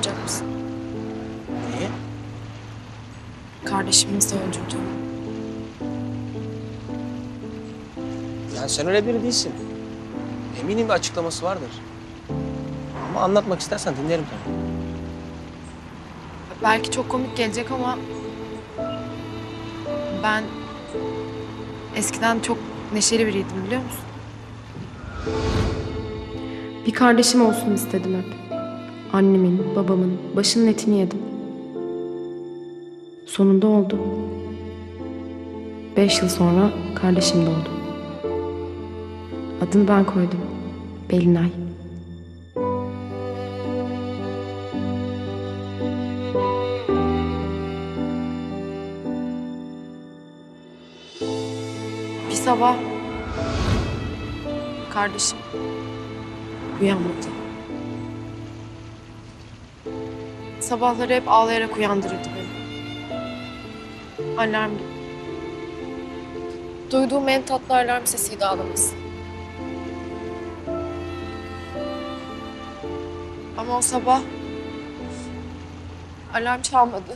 inanmayacak mısın? Niye? Kardeşimizi öldürdüm. Yani sen öyle biri değilsin. Eminim bir açıklaması vardır. Ama anlatmak istersen dinlerim tabii. Belki çok komik gelecek ama... Ben eskiden çok neşeli biriydim biliyor musun? Bir kardeşim olsun istedim hep. Annemin, babamın başının etini yedim. Sonunda oldu. Beş yıl sonra kardeşim doğdu. Adını ben koydum. Belinay. Bir sabah kardeşim uyanmadı. Sabahları hep ağlayarak uyandırırdı beni. Alarm gibi. Duyduğum en tatlı alarm sesiydi ağlaması. Ama o sabah alarm çalmadı.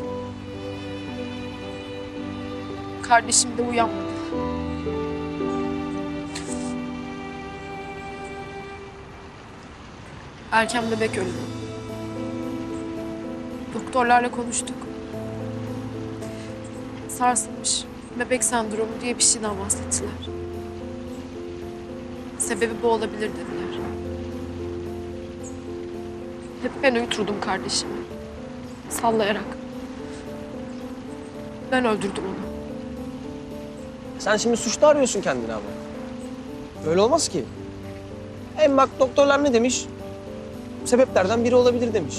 Kardeşim de uyanmadı. Erken bebek öldü. Doktorlarla konuştuk. Sarsılmış bebek sendromu diye bir şeyden bahsettiler. Sebebi bu olabilir dediler. Hep ben uyuturdum kardeşimi. Sallayarak. Ben öldürdüm onu. Sen şimdi suçlu arıyorsun kendini ama. Öyle olmaz ki. Hem bak doktorlar ne demiş? Sebeplerden biri olabilir demiş.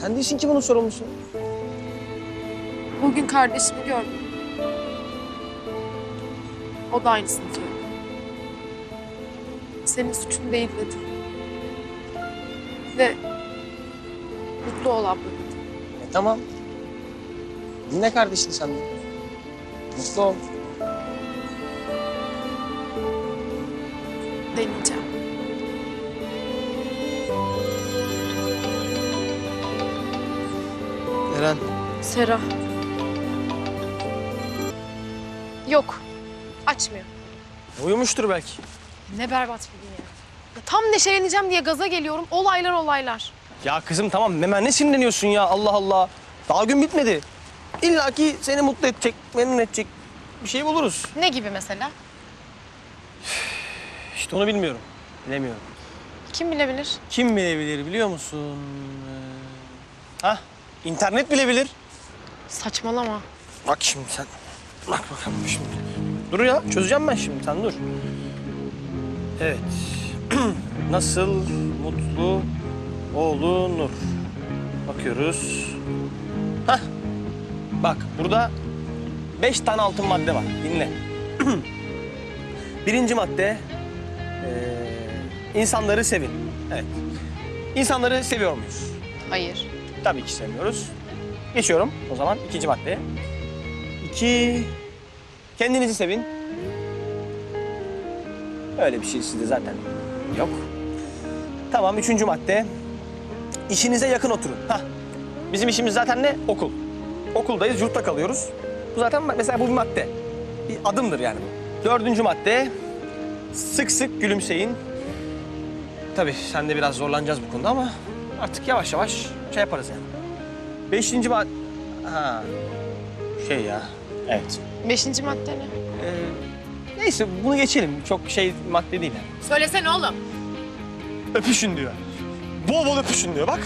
Sen değilsin ki bunun sorumlusu. Bugün kardeşimi gördüm. O da aynısını söyledi. Senin suçun değil dedi. Ve mutlu ol abla dedi. E tamam. Dinle kardeşini sen de. Mutlu ol. Deneyeceğim. Eren. Sera. Yok. Açmıyor. Uyumuştur belki. Ne berbat bir gün ya. ya. Tam neşeleneceğim diye gaza geliyorum. Olaylar olaylar. Ya kızım tamam hemen ne sinirleniyorsun ya Allah Allah. Daha gün bitmedi. İlla ki seni mutlu edecek, memnun edecek bir şey buluruz. Ne gibi mesela? İşte onu bilmiyorum. Bilemiyorum. Kim bilebilir? Kim bilebilir biliyor musun? Ee, Ha? İnternet bilebilir. Saçmalama. Bak şimdi sen. Bak bakalım şimdi. Dur ya çözeceğim ben şimdi sen dur. Evet. Nasıl mutlu olunur? Bakıyoruz. Hah. Bak burada beş tane altın madde var. Dinle. Birinci madde ee, insanları sevin. Evet. İnsanları seviyor muyuz? Hayır. Tabii ki sevmiyoruz. Geçiyorum o zaman ikinci maddeye. İki, kendinizi sevin. Öyle bir şey sizde zaten yok. Tamam, üçüncü madde. İşinize yakın oturun. Hah. Bizim işimiz zaten ne? Okul. Okuldayız, yurtta kalıyoruz. Bu zaten mesela bu bir madde. Bir adımdır yani bu. Dördüncü madde. Sık sık gülümseyin. Tabii sen de biraz zorlanacağız bu konuda ama artık yavaş yavaş şey yaparız yani. Beşinci madde... Ha. Şey ya. Evet. Beşinci madde ne? Ee, neyse bunu geçelim. Çok şey madde değil yani. Söylesene oğlum. Öpüşün diyor. Bol bol öpüşün diyor bak.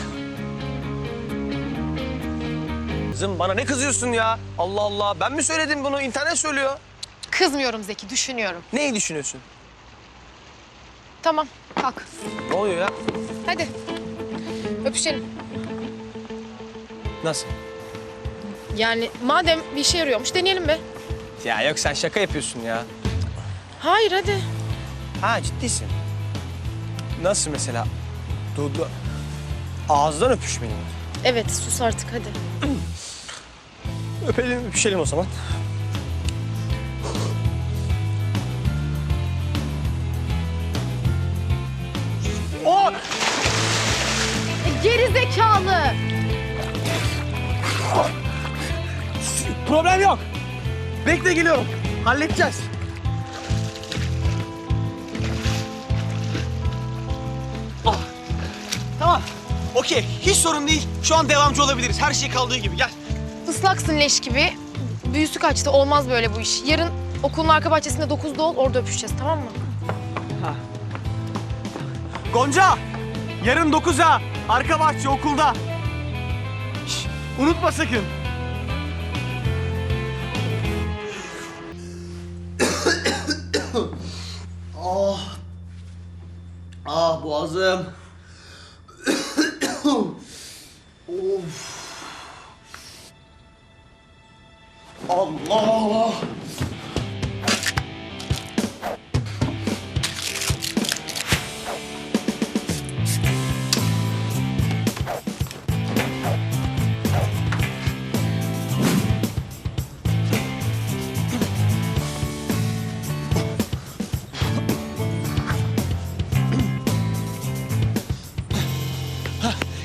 Kızım bana ne kızıyorsun ya? Allah Allah. Ben mi söyledim bunu? İnternet söylüyor. Kızmıyorum Zeki, düşünüyorum. Neyi düşünüyorsun? Tamam, kalk. Ne oluyor ya? Hadi. Öpüşelim. Nasıl? Yani madem bir işe yarıyormuş deneyelim be. Ya yok sen şaka yapıyorsun ya. Hayır hadi. Ha ciddisin. Nasıl mesela? Dudu. Ağızdan öpüşmeli mi? Evet sus artık hadi. Öpelim, öpüşelim o zaman. Gerizekalı! Problem yok. Bekle geliyorum. Halledeceğiz. Ah. Tamam. Okey. Hiç sorun değil. Şu an devamcı olabiliriz. Her şey kaldığı gibi. Gel. Islaksın leş gibi. Büyüsü kaçtı. Olmaz böyle bu iş. Yarın okulun arka bahçesinde dokuzda ol. Orada öpüşeceğiz. Tamam mı? Ha. Gonca! Yarın dokuza Arka bahçe okulda. Şş, unutma sakın. Ah boğazım. of. Allah.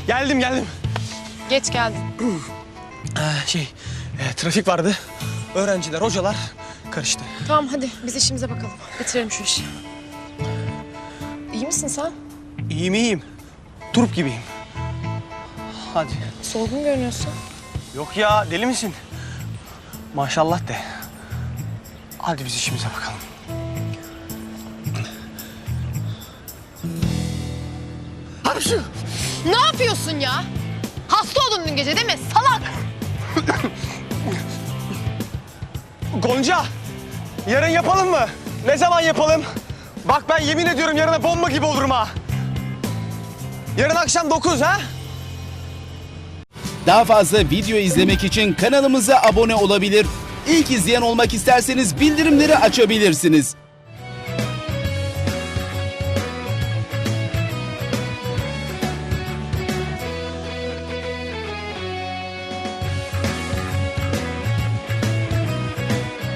Geldim geldim. Geç geldin. Ee, şey, e, trafik vardı. Öğrenciler, hocalar karıştı. Tamam hadi biz işimize bakalım. Bitirelim şu işi. İyi misin sen? İyiyim iyiyim. Turp gibiyim. Hadi. Solgun görünüyorsun. Yok ya deli misin? Maşallah de. Hadi biz işimize bakalım. Hadi şu. Ne yapıyorsun ya? Hasta oldun dün gece değil mi? Salak! Gonca. Yarın yapalım mı? Ne zaman yapalım? Bak ben yemin ediyorum yarına bomba gibi olurum ha. Yarın akşam 9 ha? Daha fazla video izlemek için kanalımıza abone olabilir. İlk izleyen olmak isterseniz bildirimleri açabilirsiniz.